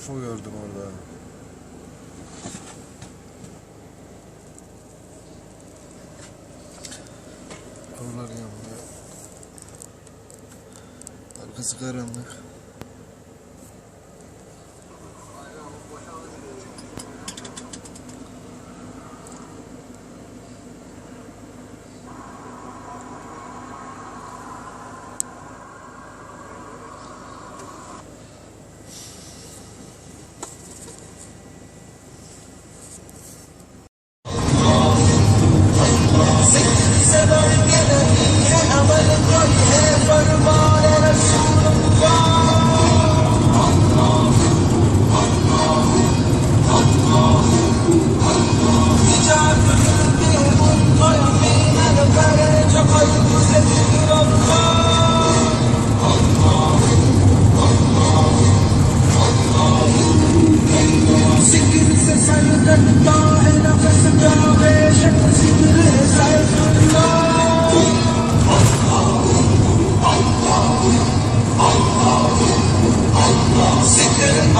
UFO gördüm orada. Oralar yanmıyor. Arkası karanlık. Seven,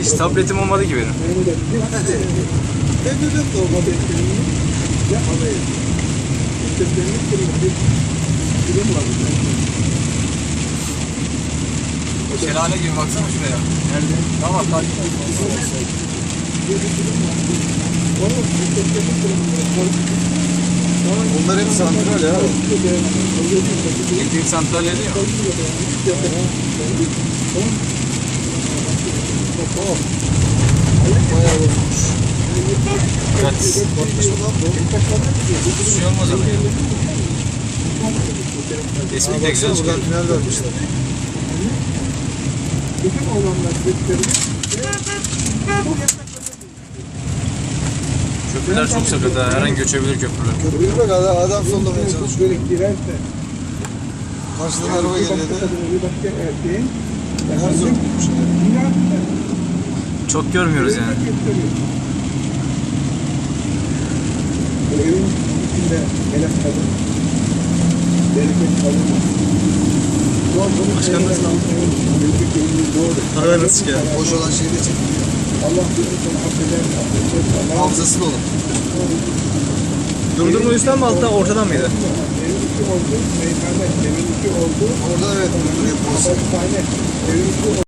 Hiç tabletim olmadı ki benim. Benim de olmadı Ya Şelale gibi baksana şuraya. Nerede? Tamam takip et. Bunlar hep santral ya. Elektrik değil mi? Bayağı olmuş. Evet. Suyu olmaz ama. Resmi de güzel. Buradan tünel vermişler. Köprüler çok sakat ha. Her an göçebilir köprüler. Köprüyü bak adam, adam sollamaya çalışıyor. Karşıdan araba geliyordu. Her zor. Çok görmüyoruz yani. Evin içinde melek kadın, bereket kadın. Başkan nasıl Para nasıl geldi? Boş olan şeyi de çekiyor. Allah bizi sana affeder, affeder. Allah Hamzası dolu. Durdurma mi altta ortadan mıydı? evin içi oldu, meyhane, evin içi oldu. Orada evet. Buraya Hastane, evin içi oldu.